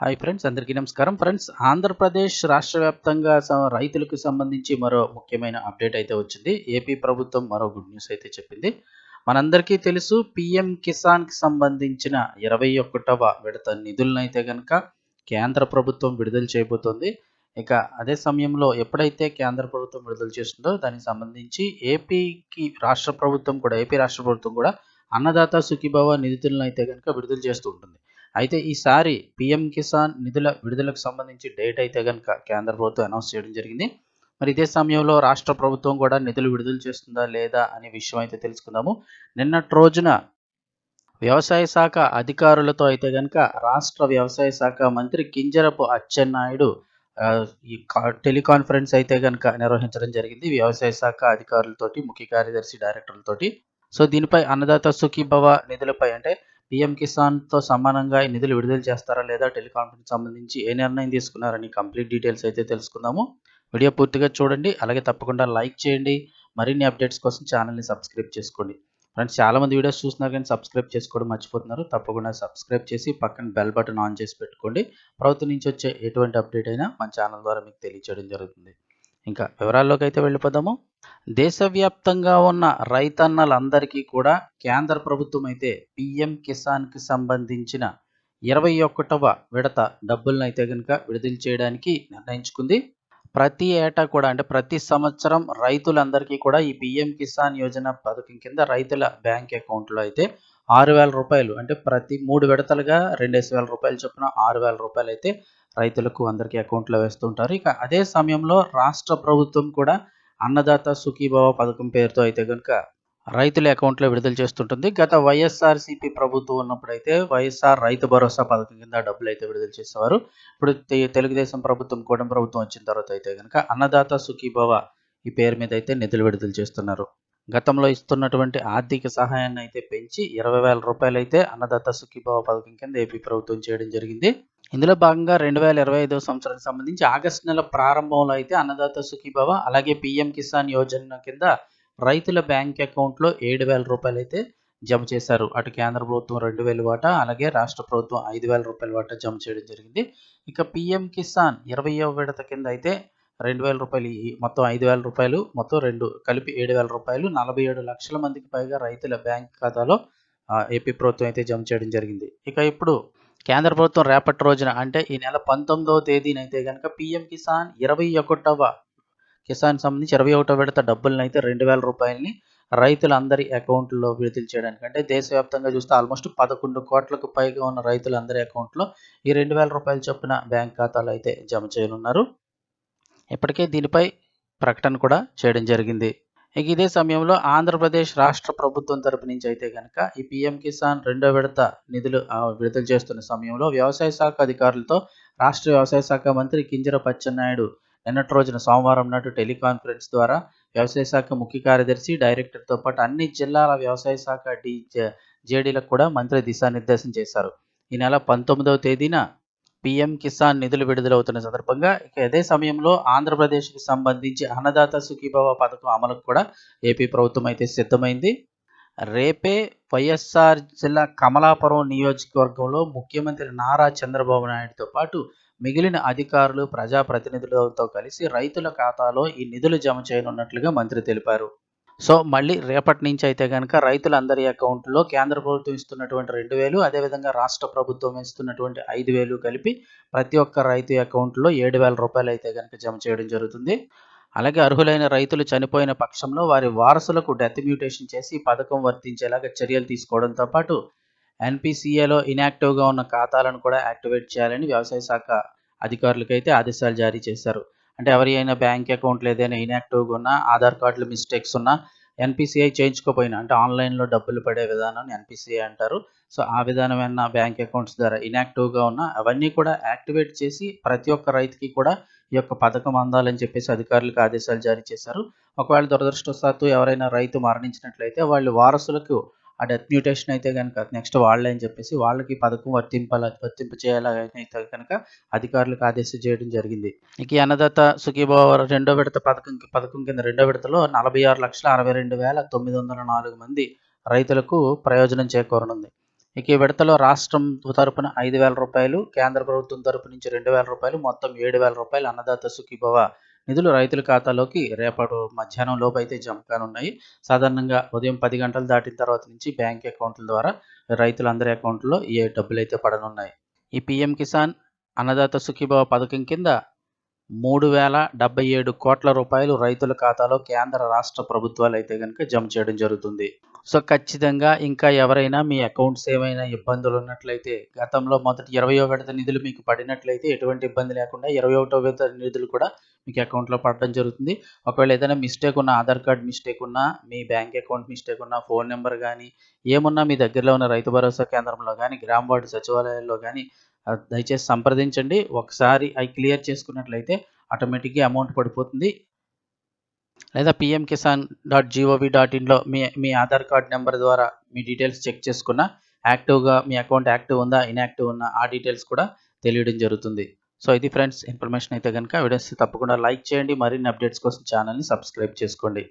Hi friends అందరికీ నమస్కారం. Friends Andhra Pradesh రాష్ట్ర వ్యాప్తంగా రైతులకు సంబంధించి మరో ముఖ్యమైన అప్డేట్ అయితే వచ్చింది. ఏపీ ప్రభుత్వం మరో గుడ్ న్యూస్ అయితే చెప్పింది. మనందరికీ తెలుసు పిఎం కిసాన్కి సంబంధించిన ఇరవై ఒకటవ విడత నిధులనైతే కనుక కేంద్ర ప్రభుత్వం విడుదల చేయబోతోంది. ఇక అదే సమయంలో ఎప్పుడైతే కేంద్ర ప్రభుత్వం విడుదల చేస్తుందో దానికి సంబంధించి ఏపీకి రాష్ట్ర ప్రభుత్వం కూడా ఏపీ రాష్ట్ర ప్రభుత్వం కూడా అన్నదాత సుఖీభవ నిధులను అయితే కనుక విడుదల చేస్తూ ఉంటుంది. అయితే ఈసారి పిఎం కిసాన్ నిధుల విడుదలకు సంబంధించి డేట్ అయితే కనుక కేంద్ర ప్రభుత్వం అనౌన్స్ చేయడం జరిగింది. మరి ఇదే సమయంలో రాష్ట్ర ప్రభుత్వం కూడా నిధులు విడుదల చేస్తుందా లేదా అనే విషయం అయితే తెలుసుకుందాము. నిన్నటి రోజున వ్యవసాయ శాఖ అధికారులతో అయితే కనుక రాష్ట్ర వ్యవసాయ శాఖ మంత్రి కింజరపు అచ్చెన్నాయుడు ఈ కా- టెలికాన్ఫరెన్స్ అయితే కనుక నిర్వహించడం జరిగింది. వ్యవసాయ శాఖ అధికారులతోటి ముఖ్య కార్యదర్శి డైరెక్టర్లతోటి. సో దీనిపై అన్నదాత సుఖీభవ నిధులపై అంటే పిఎం కిసాన్తో సమానంగా ఈ నిధులు విడుదల చేస్తారా లేదా టెలికాన్ఫరెన్స్ సంబంధించి ఏ నిర్ణయం తీసుకున్నారని కంప్లీట్ డీటెయిల్స్ అయితే తెలుసుకుందాము. వీడియో పూర్తిగా చూడండి అలాగే తప్పకుండా లైక్ చేయండి మరిన్ని అప్డేట్స్ కోసం ఛానల్ని సబ్స్క్రైబ్ చేసుకోండి. ఫ్రెండ్స్ చాలామంది వీడియోస్ చూస్తున్నారు కానీ సబ్స్క్రైబ్ చేసుకోవడం మర్చిపోతున్నారు. తప్పకుండా సబ్స్క్రైబ్ చేసి పక్కన బెల్ బటన్ ఆన్ చేసి పెట్టుకోండి. ప్రభుత్వం నుంచి వచ్చే ఎటువంటి అప్డేట్ అయినా మన ఛానల్ ద్వారా మీకు తెలియచేయడం జరుగుతుంది. ఇంకా వివరాల్లోకి అయితే వెళ్ళిపోదాము. దేశవ్యాప్తంగా ఉన్న రైతన్నలందరికీ కూడా కేంద్ర ప్రభుత్వం అయితే పిఎం కిసాన్కి సంబంధించిన ఇరవై ఒకటవ విడత డబ్బులను అయితే కనుక విడుదల చేయడానికి నిర్ణయించుకుంది. ప్రతి ఏటా కూడా అంటే ప్రతి సంవత్సరం రైతులందరికీ కూడా ఈ పిఎం కిసాన్ యోజన పథకం కింద రైతుల బ్యాంక్ అకౌంట్లో అయితే ఆరు వేల రూపాయలు అంటే ప్రతి మూడు విడతలుగా రెండేసి వేల రూపాయలు చొప్పున ఆరు వేల రూపాయలు అయితే రైతులకు అందరికీ అకౌంట్లో వేస్తుంటారు ఇక అదే సమయంలో రాష్ట్ర ప్రభుత్వం కూడా అన్నదాత సుఖీభవ పథకం పేరుతో అయితే కనుక రైతుల అకౌంట్లో విడుదల చేస్తుంటుంది. గత వైఎస్ఆర్సీపీ ప్రభుత్వం ఉన్నప్పుడు అయితే వైఎస్ఆర్ రైతు భరోసా పథకం కింద డబ్బులు అయితే విడుదల చేసేవారు. ఇప్పుడు తెలుగుదేశం ప్రభుత్వం కూడా ప్రభుత్వం వచ్చిన తర్వాత అయితే కనుక అన్నదాత సుఖీభవ ఈ పేరు మీద అయితే నిధులు విడుదల చేస్తున్నారు. గతంలో ఇస్తున్నటువంటి ఆర్థిక సహాయాన్ని అయితే పెంచి ఇరవై వేల రూపాయలు అయితే అన్నదాత సుఖీభవ పథకం కింద ఏపీ ప్రభుత్వం చేయడం జరిగింది. ఇందులో భాగంగా రెండు వేల ఇరవై ఐదో సంవత్సరానికి సంబంధించి ఆగస్టు నెల ప్రారంభంలో అయితే అన్నదాత సుఖీభవ అలాగే పిఎం కిసాన్ యోజన కింద రైతుల బ్యాంక్ అకౌంట్లో ఏడు వేల రూపాయలు అయితే జమ చేశారు. అటు కేంద్ర ప్రభుత్వం రెండు వేల వాటా అలాగే రాష్ట్ర ప్రభుత్వం ఐదు వేల రూపాయల వాటా జమ చేయడం జరిగింది. ఇక పిఎం కిసాన్ ఇరవయో విడత కింద అయితే రెండు వేల రూపాయలు ఈ మొత్తం ఐదు వేల రూపాయలు మొత్తం రెండు కలిపి ఏడు వేల రూపాయలు నలభై ఏడు లక్షల మందికి పైగా రైతుల బ్యాంక్ ఖాతాలో ఏపీ ప్రభుత్వం అయితే జమ చేయడం జరిగింది. ఇక ఇప్పుడు కేంద్ర ప్రభుత్వం రేపటి రోజున అంటే ఈ నెల పంతొమ్మిదవ తేదీనైతే కనుక పిఎం కిసాన్ ఇరవై ఒకటవ కిసాన్ సంబంధించి ఇరవై ఒకటో విడత డబ్బులను అయితే రెండు వేల రూపాయలని రైతులందరి అకౌంట్లో విడుదల చేయడానికి అంటే దేశవ్యాప్తంగా చూస్తే ఆల్మోస్ట్ పదకొండు కోట్లకు పైగా ఉన్న రైతులందరి అకౌంట్లో ఈ రెండు వేల రూపాయలు చొప్పున బ్యాంక్ ఖాతాలు అయితే జమ చేయనున్నారు. ఇప్పటికే దీనిపై ప్రకటన కూడా చేయడం జరిగింది. ఇక ఇదే సమయంలో ఆంధ్రప్రదేశ్ రాష్ట్ర ప్రభుత్వం తరపు నుంచి అయితే కనుక ఈ పిఎం కిసాన్ రెండో విడత నిధులు విడుదల చేస్తున్న సమయంలో వ్యవసాయ శాఖ అధికారులతో రాష్ట్ర వ్యవసాయ శాఖ మంత్రి కింజర పచ్చెన్నాయుడు నిన్నటి రోజున సోమవారం నాడు టెలికాన్ఫరెన్స్ ద్వారా వ్యవసాయ శాఖ ముఖ్య కార్యదర్శి డైరెక్టర్తో పాటు అన్ని జిల్లాల వ్యవసాయ శాఖ డి జేడీలకు కూడా మంత్రి దిశానిర్దేశం చేశారు. ఈ నెల పంతొమ్మిదవ తేదీన పిఎం కిసాన్ నిధులు విడుదలవుతున్న సందర్భంగా ఇక అదే సమయంలో ఆంధ్రప్రదేశ్కి సంబంధించి అన్నదాత సుఖీభవ పథకం అమలుకు కూడా ఏపీ ప్రభుత్వం అయితే సిద్ధమైంది. రేపే వైఎస్ఆర్ జిల్లా కమలాపురం నియోజకవర్గంలో ముఖ్యమంత్రి నారా చంద్రబాబు నాయుడుతో పాటు మిగిలిన అధికారులు ప్రజాప్రతినిధులతో కలిసి రైతుల ఖాతాలో ఈ నిధులు జమ చేయనున్నట్లుగా మంత్రి తెలిపారు. సో మళ్ళీ రేపటి నుంచి అయితే కనుక రైతులందరి అకౌంట్లో కేంద్ర ప్రభుత్వం ఇస్తున్నటువంటి రెండు వేలు అదేవిధంగా రాష్ట్ర ప్రభుత్వం ఇస్తున్నటువంటి ఐదు వేలు కలిపి ప్రతి ఒక్క రైతు అకౌంట్లో ఏడు వేల రూపాయలు అయితే కనుక జమ చేయడం జరుగుతుంది. అలాగే అర్హులైన రైతులు చనిపోయిన పక్షంలో వారి వారసులకు డెత్ మ్యూటేషన్ చేసి పథకం వర్తించేలాగా చర్యలు తీసుకోవడంతో పాటు ఎన్పిసిఏలో ఇన్యాక్టివ్గా ఉన్న ఖాతాలను కూడా యాక్టివేట్ చేయాలని వ్యవసాయ శాఖ అధికారులకైతే ఆదేశాలు జారీ చేశారు. అంటే ఎవరి అయినా బ్యాంక్ అకౌంట్లు ఏదైనా ఇన్యాక్టివ్గా ఉన్నా ఆధార్ కార్డులు మిస్టేక్స్ ఉన్నా ఎన్పిసిఐ చేయించుకోపోయినా అంటే ఆన్లైన్లో డబ్బులు పడే విధానాన్ని ఎన్పిసిఐ అంటారు. సో ఆ విధానమైన బ్యాంక్ అకౌంట్స్ ద్వారా ఇన్యాక్టివ్గా ఉన్న అవన్నీ కూడా యాక్టివేట్ చేసి ప్రతి ఒక్క రైతుకి కూడా ఈ యొక్క పథకం అందాలని చెప్పేసి అధికారులకు ఆదేశాలు జారీ చేశారు. ఒకవేళ దురదృష్టవశాత్తు ఎవరైనా రైతు మరణించినట్లయితే వాళ్ళు వారసులకు ఆ డెత్ మ్యూటేషన్ అయితే కనుక నెక్స్ట్ వాళ్ళే అని చెప్పేసి వాళ్ళకి పథకం వర్తింపాల వర్తింప అయితే కనుక అధికారులకు ఆదేశం చేయడం జరిగింది. ఇక అన్నదాత సుఖీభావ రెండో విడత పథకం పథకం కింద రెండో విడతలో నలభై ఆరు లక్షల అరవై రెండు వేల తొమ్మిది వందల నాలుగు మంది రైతులకు ప్రయోజనం చేకూరనుంది. ఇక ఈ విడతలో రాష్ట్రం తరపున ఐదు వేల రూపాయలు కేంద్ర ప్రభుత్వం తరపు నుంచి రెండు వేల రూపాయలు మొత్తం ఏడు వేల రూపాయలు అన్నదాత సుఖీభవ నిధులు రైతుల ఖాతాలోకి రేపటి మధ్యాహ్నం లోపు అయితే జమ కానున్నాయి సాధారణంగా ఉదయం పది గంటలు దాటిన తర్వాత నుంచి బ్యాంక్ అకౌంట్ల ద్వారా రైతులందరి అకౌంట్లో ఏ డబ్బులు అయితే పడనున్నాయి. ఈ పిఎం కిసాన్ అన్నదాత సుఖీభావ పథకం కింద మూడు వేల డెబ్బై ఏడు కోట్ల రూపాయలు రైతుల ఖాతాలో కేంద్ర రాష్ట్ర ప్రభుత్వాలు అయితే కనుక జమ చేయడం జరుగుతుంది. సో ఖచ్చితంగా ఇంకా ఎవరైనా మీ అకౌంట్స్ ఏమైనా ఇబ్బందులు ఉన్నట్లయితే గతంలో మొదటి ఇరవై విడత నిధులు మీకు పడినట్లయితే ఎటువంటి ఇబ్బంది లేకుండా ఇరవై ఒకటో విడత నిధులు కూడా మీకు అకౌంట్లో పడడం జరుగుతుంది. ఒకవేళ ఏదైనా మిస్టేక్ ఉన్న ఆధార్ కార్డ్ మిస్టేక్ ఉన్నా మీ బ్యాంక్ అకౌంట్ మిస్టేక్ ఉన్నా ఫోన్ నెంబర్ కానీ ఏమున్నా మీ దగ్గరలో ఉన్న రైతు భరోసా కేంద్రంలో కానీ గ్రామ వార్డు సచివాలయాల్లో కానీ దయచేసి సంప్రదించండి. ఒకసారి అవి క్లియర్ చేసుకున్నట్లయితే ఆటోమేటిక్గా అమౌంట్ పడిపోతుంది. లేదా PM Kisan dot GOV dot ఇన్లో మీ మీ ఆధార్ కార్డ్ నెంబర్ ద్వారా మీ డీటెయిల్స్ చెక్ చేసుకున్న యాక్టివ్గా మీ అకౌంట్ యాక్టివ్ ఉందా ఇన్యాక్టివ్ ఉందా ఆ డీటెయిల్స్ కూడా తెలియడం జరుగుతుంది. సో ఇది ఫ్రెండ్స్ ఇన్ఫర్మేషన్ అయితే కనుక వీడియోస్ తప్పకుండా లైక్ చేయండి. మరిన్ని అప్డేట్స్ కోసం ఛానల్ని సబ్స్క్రైబ్ చేసుకోండి.